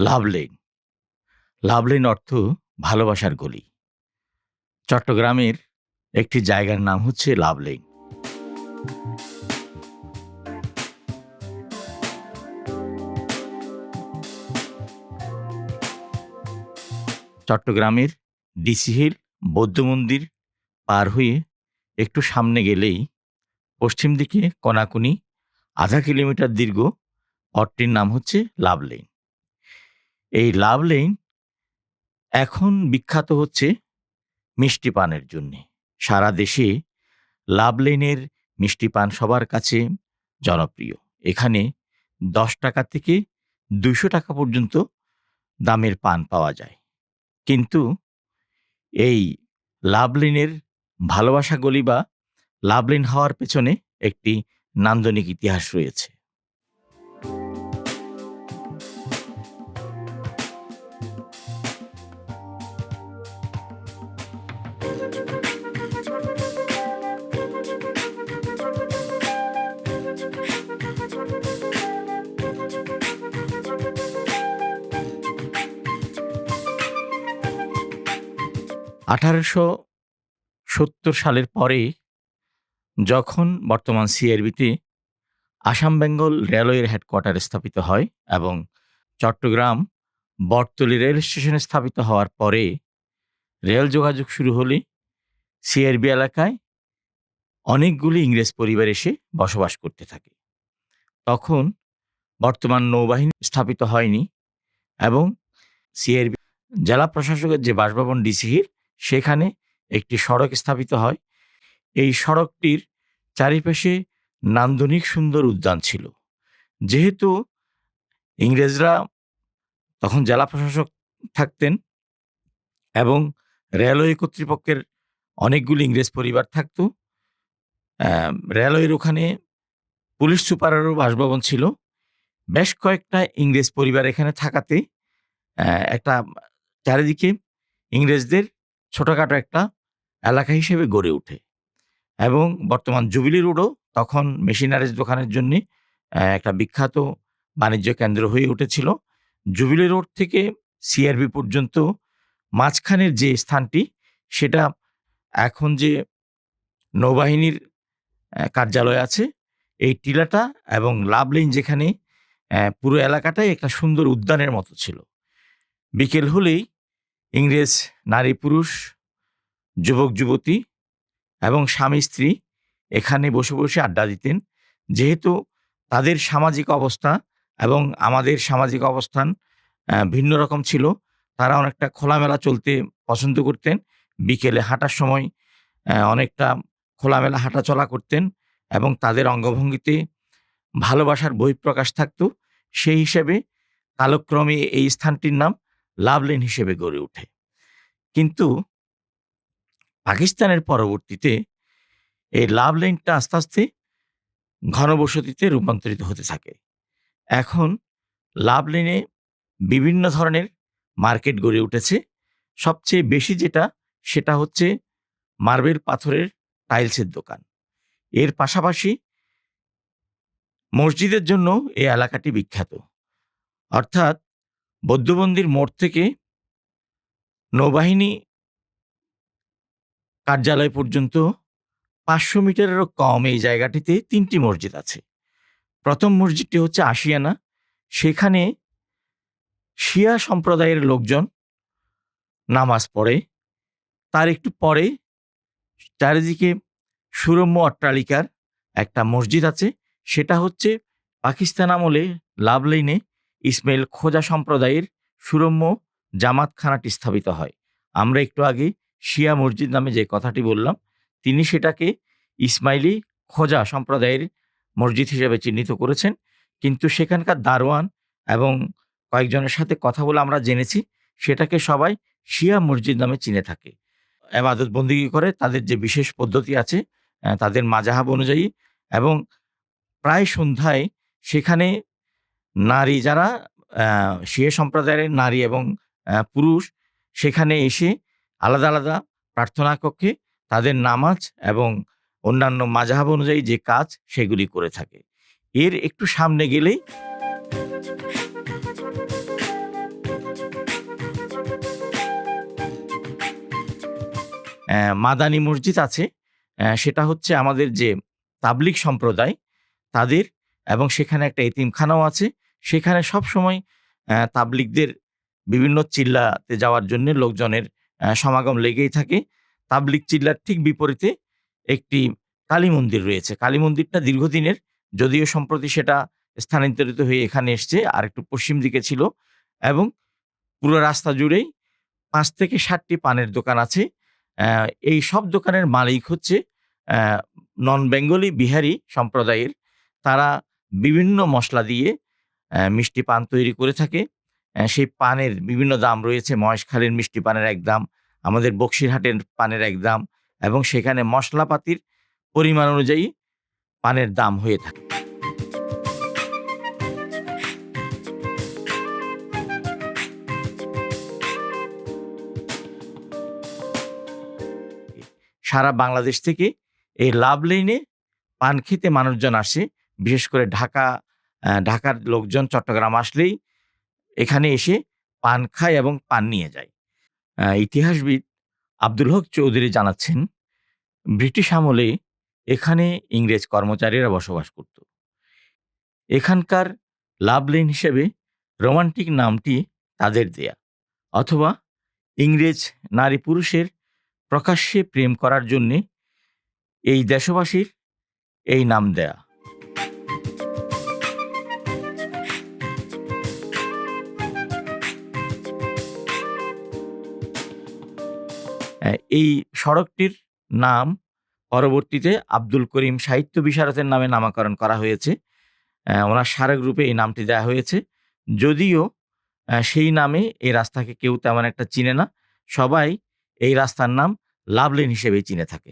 লাভ lane. লাভ lane অর্থ ভালোবাসার গলি। চট্টগ্রামের একটি জায়গার নাম হচ্ছে লাভ লেন। চট্টগ্রামের ডিসি হিল, বৌদ্ধ মন্দির পার হয়ে একটু সামনে গেলেই পশ্চিম দিকে কোনাকুনি, আধা কিলোমিটার দীর্ঘ, পথটির নাম হচ্ছে লাভ লেন। এই লাভ লেন এখন বিখ্যাত হচ্ছে মিষ্টি পানের জন্যে। সারা দেশে লাভ লেনের মিষ্টি পান সবার কাছে জনপ্রিয়। এখানে দশ টাকা থেকে দুশো টাকা পর্যন্ত দামের পান পাওয়া যায়। কিন্তু এই লাভলিনের ভালোবাসা গলি বা লাভলিন হওয়ার পেছনে একটি নান্দনিক ইতিহাস রয়েছে। আঠারোশো সত্তর সালের পরে যখন বর্তমান সিআরবিতে আসাম বেঙ্গল রেলওয়ের হেডকোয়ার্টার স্থাপিত হয় এবং চট্টগ্রাম বটতলি রেল স্টেশনে স্থাপিত হওয়ার পরে রেল যোগাযোগ শুরু হলে সিআরবি এলাকায় অনেকগুলি ইংরেজ পরিবার এসে বসবাস করতে থাকে। তখন বর্তমান নৌবাহিনী স্থাপিত হয়নি এবং সিআরবি জেলা প্রশাসকের যে বাসভবন ডিসিহির সেখানে একটি সড়ক স্থাপিত হয়। এই সড়কটির চারিপাশে নান্দনিক সুন্দর উদ্যান ছিল। যেহেতু ইংরেজরা তখন জেলা প্রশাসক থাকতেন এবং রেলওয়ে কর্তৃপক্ষের অনেকগুলি ইংরেজ পরিবার থাকতো রেলওয়ের ওখানে পুলিশ সুপারেরও বাসভবন ছিল। বেশ কয়েকটা ইংরেজ পরিবার এখানে থাকাতে একটা চারিদিকে ইংরেজদের ছোটখাটো একটা এলাকা হিসেবে গড়ে ওঠে। এবং বর্তমান জুবিলি রোডও তখন মেশিনারিজ দোকানের জন্য একটা বিখ্যাত বাণিজ্য কেন্দ্র হয়ে উঠেছিল। জুবিলি রোড থেকে সিআরবি পর্যন্ত মাঝখানের যে স্থানটি, সেটা এখন যে নৌবাহিনীর কার্যালয় আছে, এই টিলাটা এবং লাভলেন যেখানে পুরো এলাকাটাই একটা সুন্দর উদ্যানের মতো ছিল। বিকেল হলেই ইংরেজ নারী পুরুষ, যুবক, যুবতী এবং স্বামী, স্ত্রী এখানে বসে বসে আড্ডা দিতেন। যেহেতু তাদের সামাজিক অবস্থা এবং আমাদের সামাজিক অবস্থান ভিন্ন রকম ছিল, তারা অনেকটা খোলামেলা চলতে পছন্দ করতেন। বিকেলে হাঁটার সময় অনেকটা খোলামেলা হাঁটা চলা করতেন এবং তাদের অঙ্গভঙ্গিতে ভালোবাসার বহিঃপ্রকাশ থাকতো। সেই হিসেবে কালক্রমে এই স্থানটির নাম লাভলেন হিসেবে গড়ে ওঠে। কিন্তু পাকিস্তানের পরবর্তীতে এই লাভ লেনটা আস্তে আস্তে ঘনবসতিতে রূপান্তরিত হতে থাকে। এখন লাভ লেনে বিভিন্ন ধরনের মার্কেট গড়ে উঠেছে। সবচেয়ে বেশি যেটা, সেটা হচ্ছে মার্বেল পাথরের টাইলসের দোকান। এর পাশাপাশি মসজিদের জন্য এই এলাকাটি বিখ্যাত। অর্থাৎ বৌদ্ধমন্দির মোড় থেকে নৌবাহিনী কার্যালয় পর্যন্ত পাঁচশো মিটারেরও কম এই জায়গাটিতে তিনটি মসজিদ আছে। প্রথম মসজিদটি হচ্ছে আশিয়ানা। সেখানে শিয়া সম্প্রদায়ের লোকজন নামাজ পড়ে। তার একটু পরে চারিদিকে সুরম্য অট্টালিকার একটা মসজিদ আছে। সেটা হচ্ছে পাকিস্তান আমলে লাভলাইনে ইসমাইল খোজা সম্প্রদায়ের সুরম্য জামাতখানাটি স্থাপিত হয়। আমরা একটু আগে শিয়া মসজিদ নামে যে কথাটি বললাম, তিনি সেটাকে ইসমাইলি খোজা সম্প্রদায়ের মসজিদ হিসেবে চিহ্নিত করেছেন। কিন্তু সেখানকার দারোয়ান এবং কয়েকজনের সাথে কথা বলে আমরা জেনেছি, সেটাকে সবাই শিয়া মসজিদ নামে চিনে থাকে। এবাদত বন্দিগি করে তাদের যে বিশেষ পদ্ধতি আছে তাদের মাজাহাব অনুযায়ী এবং প্রায় সন্ধ্যায় সেখানে নারী যারা সে সম্প্রদায়ের নারী এবং পুরুষ, সেখানে এসে আলাদা আলাদা প্রার্থনা কক্ষে তাদের নামাজ এবং অন্যান্য মাঝাব অনুযায়ী যে কাজ সেগুলি করে থাকে। এর একটু সামনে গেলেই মাদানী মসজিদ আছে। সেটা হচ্ছে আমাদের যে তাবলিক সম্প্রদায় তাদের এবং সেখানে একটা এতিমখানাও আছে। সেখানে সব সময় তাবলিগদের বিভিন্ন চিল্লাতে যাওয়ার জন্যে লোকজনের সমাগম লেগেই থাকে। তাবলিক চিল্লার ঠিক বিপরীতে একটি কালী মন্দির রয়েছে। কালী মন্দিরটা দীর্ঘদিনের, যদিও সম্প্রতি সেটা স্থানান্তরিত হয়ে এখানে এসছে। আরেকটু পশ্চিম দিকে ছিল এবং পুরো রাস্তা জুড়েই পাঁচ থেকে ৭ টি পানের দোকান আছে। এই সব দোকানের মালিক হচ্ছে নন বেঙ্গলি বিহারি সম্প্রদায়ের। তারা বিভিন্ন মশলা দিয়ে মিষ্টি পান তৈরি করে থাকে। সেই পানের বিভিন্ন দাম রয়েছে। মহেশখালীর মিষ্টি পানের এক দাম, আমাদের বক্সিরহাটের পানের এক দাম এবং সেখানে মশলাপাতির পরিমাণ অনুযায়ী পানের দাম হয়ে থাকে। সারা বাংলাদেশ থেকে এই লাভ লেইনে পান খেতে মানুষজন আসে। বিশেষ করে ঢাকা ঢাকার লোকজন চট্টগ্রাম আসলেই এখানে এসে পান খায় এবং পান নিয়ে যায়। ইতিহাসবিদ আব্দুল হক চৌধুরী জানাচ্ছেন, ব্রিটিশ আমলে এখানে ইংরেজ কর্মচারীরা বসবাস করত। এখানকার লাভ লেন হিসেবে রোমান্টিক নামটি তাদের দেয়া অথবা ইংরেজ নারী-পুরুষের প্রকাশ্যে প্রেম করার জন্যে এই দেশবাসীর এই নাম দেয়া। এই সড়কটির নাম পরবর্তীতে আব্দুল করিম সাহিত্য বিশারদের নামে নামাকরণ করা হয়েছে। ওনার স্মারক রূপে এই নামটি দেওয়া হয়েছে। যদিও সেই নামে এই রাস্তাকে কেউ তেমন একটা চিনে না। সবাই এই রাস্তার নাম লাভলেন হিসেবেই চিনে থাকে।